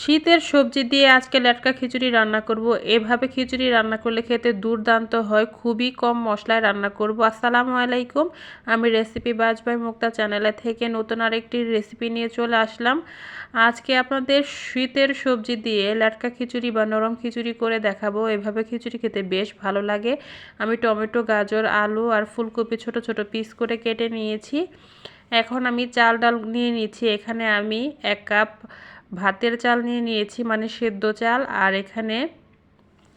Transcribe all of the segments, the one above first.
শীতের সবজি দিয়ে আজকে লেটকা খিচুড়ি রান্না করব। এভাবে খিচুড়ি রান্না করলে খেতে দুর্দান্ত হয়। খুবই কম মশলায় রান্না করব। আসসালামু আলাইকুম। আমি রেসিপি বাজবাই মুক্তা চ্যানেলে থেকে নতুন আরেকটি রেসিপি নিয়ে চলে আসলাম। আজকে আপনাদের শীতের সবজি দিয়ে লেটকা খিচুড়ি বা নরম খিচুড়ি করে দেখাবো। এভাবে খিচুড়ি খেতে বেশ ভালো লাগে। আমি টমেটো, গাজর, আলু আর ফুলকপি ছোট ছোট পিস করে কেটে নিয়েছি। এখন আমি চাল ডাল নিয়ে নিয়েছি এখানে আমি এক কাপ ভাতের চাল নিয়ে নিয়েছি মানে সেদ্ধ চাল, আর এখানে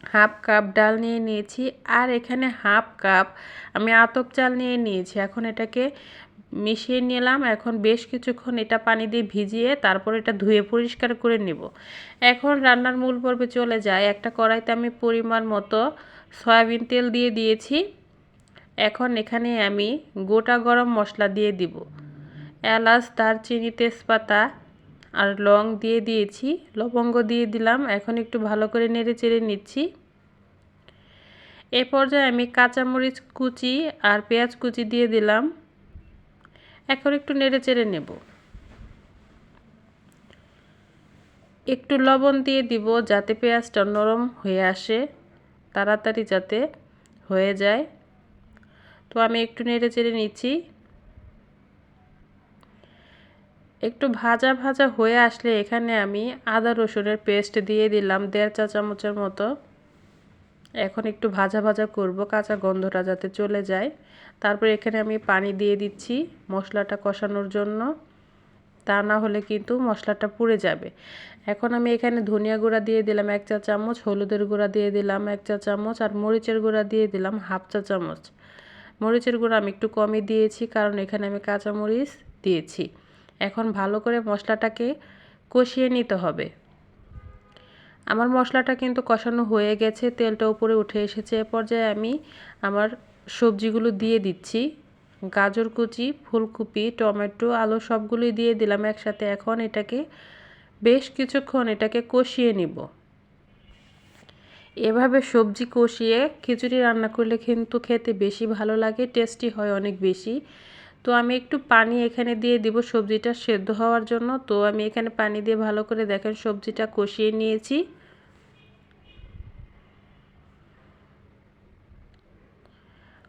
হাফ কাপ ডাল নিয়ে নিয়েছি, আর এখানে হাফ কাপ আমি আতপ চাল নিয়ে নিয়েছি। এখন এটাকে মিশিয়ে নিলাম, এখন বেশ কিছুক্ষণ এটা পানি দিয়ে ভিজিয়ে তারপর এটা ধুয়ে পরিষ্কার করে নিব। এখন রান্নার মূল পর্বে চলে যায় একটা কড়াইতে আমি পরিমাণ মতো সয়াবিন তেল দিয়ে দিয়েছি। এখন এখানে আমি গোটা গরম মশলা দিয়ে দিব। এলাচ, দারচিনি, তেজপাতা আর লং দিয়ে দিয়েছি, লবঙ্গ দিয়ে দিলাম। এখন একটু ভালো করে নেড়ে চেড়ে নিচ্ছি। এ পর্যায়ে আমি কাঁচামরিচ কুচি আর পেঁয়াজ কুচি দিয়ে দিলাম। এখন একটু নেড়ে চেড়ে নেব। একটু লবণ দিয়ে দিব যাতে পেঁয়াজটা নরম হয়ে আসে, তাড়াতাড়ি যাতে হয়ে যায়। তো আমি একটু নেড়ে চেড়ে নিচ্ছি। একটু ভাজা ভাজা হয়ে আসলে এখানে আমি আদা রসুনের পেস্ট দিয়ে দিলাম দেড় চা চামচের মতো। এখন একটু ভাজা ভাজা করব, কাঁচা গন্ধটা যাতে চলে যায়। তারপর এখানে আমি পানি দিয়ে দিচ্ছি মশলাটা কষানোর জন্য। তা না হলে কিন্তু মশলাটা পুড়ে যাবে। এখন আমি এখানে ধনিয়া গুঁড়া দিয়ে দিলাম এক চা চামচ, হলুদের গুঁড়া দিয়ে দিলাম এক চা চামচ আর মরিচের গুঁড়া দিয়ে দিলাম হাফ চা চামচ। মরিচের গুঁড়া আমি একটু কমই দিয়েছি কারণ এখানে আমি কাঁচা মরিচ দিয়েছি। এখন ভালো করে মশলাটাকে কষিয়ে নিতে হবে। আমার মশলাটা কিন্তু কষানো হয়ে গেছে, তেলটা উপরে উঠে এসেছে। এ পর্যায়ে আমি আমার সবজিগুলো দিয়ে দিচ্ছি। গাজর কুচি, ফুলকপি, টমেটো, আলু সবগুলোই দিয়ে দিলাম একসাথে। এখন এটাকে বেশ কিছুক্ষণ এটাকে কষিয়ে নিব। এভাবে সবজি কষিয়ে খিচুড়ি রান্না করলে কিন্তু খেতে বেশি ভালো লাগে, টেস্টি হয় অনেক বেশি। তো আমি একটু পানি এখানে দিয়ে দিব। সবজিটা সেদ্ধ হওয়ার জন্য। তো আমি এখানে পানি দিয়ে ভালো করে দেখেন সবজিটা কষিয়ে নিয়েছি।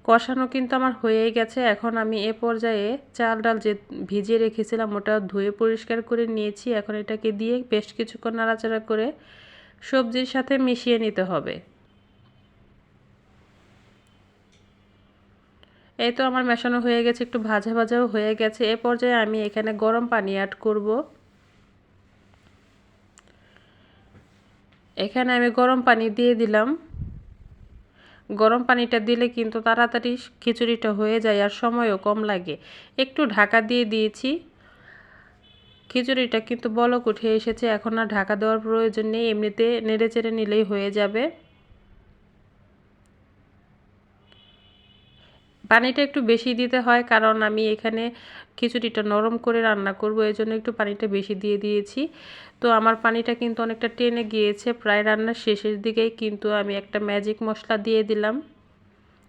কষানো কিন্তু আমার হয়েই গেছে। এখন আমি এ পর্যায়ে চাল ডাল যে ভিজিয়ে রেখেছিলাম ওটা ধুয়ে পরিষ্কার করে নিয়েছি। এখন এটাকে দিয়ে বেশ কিছুক্ষণ নাড়াচাড়া করে সবজির সাথে মিশিয়ে নিতে হবে। এই তো আমার মেশানো হয়ে গেছে, একটু ভাজা ভাজাও হয়ে গেছে। এ পর্যায়ে আমি এখানে গরম পানি অ্যাড করব। এখানে আমি গরম পানি দিয়ে দিলাম। গরম পানিটা দিলে কিন্তু তাড়াতাড়ি খিচুড়িটা হয়ে যায় আর সময়ও কম লাগে। একটু ঢাকা দিয়ে দিয়েছি। খিচুড়িটা কিন্তু বলক উঠে এসেছে, এখন আর ঢাকা দেওয়ার প্রয়োজন নেই, এমনিতে নেড়ে চেড়ে নিলেই হয়ে যাবে। পানিটা একটু বেশি দিতে হয়, কারণ আমি এখানে খিচুড়িটা নরম করে রান্না করব এই জন্য একটু পানিটা বেশি দিয়ে দিয়েছি। তো আমার পানিটা কিন্তু অনেকটা টেনে গিয়েছে, প্রায় রান্নার শেষের দিকেই কিন্তু আমি একটা ম্যাজিক মশলা দিয়ে দিলাম।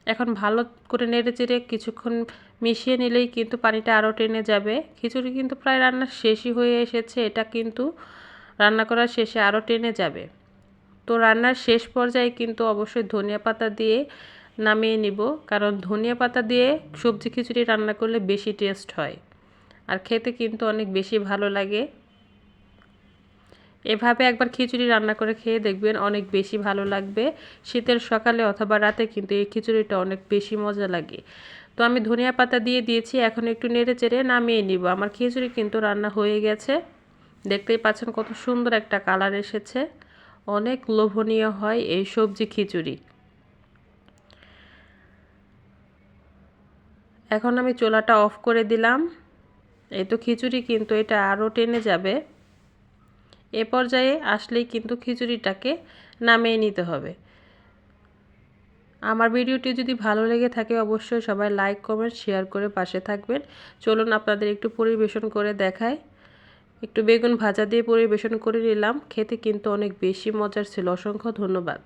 এখন ভালো করে নেড়ে চেড়ে কিছুক্ষণ মিশিয়ে নিলেই কিন্তু পানিটা আরও টেনে যাবে। খিচুড়ি কিন্তু প্রায় রান্নার শেষই হয়ে এসেছে, এটা কিন্তু রান্না করার শেষে আরও টেনে যাবে। তো রান্নার শেষ পর্যায়ে কিন্তু অবশ্যই ধনিয়া পাতা দিয়ে নামিয়ে নিব, কারণ ধনিয়া পাতা দিয়ে সবজি খিচুড়ি রান্না করলে বেশি টেস্ট হয়। আর খেতে কিন্তু অনেক বেশি ভালো লাগে। এভাবে একবার খিচুড়ি রান্না করে খেয়ে দেখবেন অনেক বেশি ভালো লাগবে। শীতের সকালে অথবা রাতে কিন্তু এই খিচুড়িটা অনেক বেশি মজা লাগে। তো আমি ধনিয়া পাতা দিয়ে দিয়েছি, এখন একটু নেড়ে চেড়ে নামিয়ে নিব। আমার খিচুড়ি কিন্তু রান্না হয়ে গেছে। দেখতেই পাচ্ছেন কত সুন্দর একটা কালার এসেছে। অনেক লোভনীয় হয় এই সবজি খিচুড়ি। এখন আমি চোলাটা অফ করে দিলাম। এই তো খিচুড়ি কিন্তু এটা আরও টেনে যাবে। এ পর্যায়ে আসলেই কিন্তু খিচুড়িটাকে নামিয়ে নিতে হবে। আমার ভিডিওটি যদি ভালো লেগে থাকে অবশ্যই সবাই লাইক, কমেন্ট, শেয়ার করে পাশে থাকবেন। চলুন আপনাদের একটু পরিবেশন করে দেখায় একটু বেগুন ভাজা দিয়ে পরিবেশন করে নিলাম। খেতে কিন্তু অনেক বেশি মজার ছিল। অসংখ্য ধন্যবাদ।